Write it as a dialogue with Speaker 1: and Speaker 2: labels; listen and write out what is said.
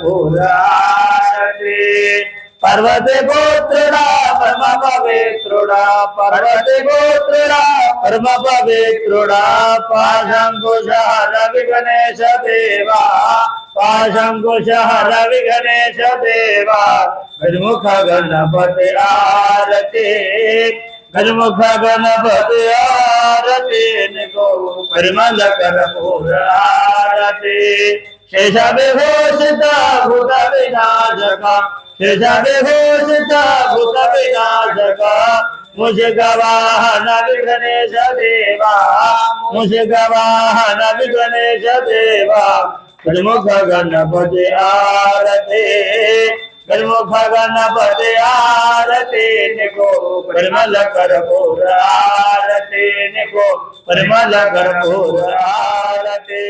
Speaker 1: को पर्वत गोत्रा परम पवित्रुड़ा पर्वत गोत्रा परम पवित्रुड़ा पाशंकुश रवि गणेश देवा, पाशंकुश रवि गणेश देवा। गजमुख गणपति आरती गजमुख गणपति बेन को परिमल कर आरती शेष बेहोशता भूत विनाशका शेष बेहोशता भूत विनाशका मुझ गवाह नवि गणेश देवा मुझ गवाह नवि गणेश देवा प्रमुख गणपति आरती। गजमुख गणपति आरते निको परिमल कर्पूर आरते निको परिमल कर्पूर आरते।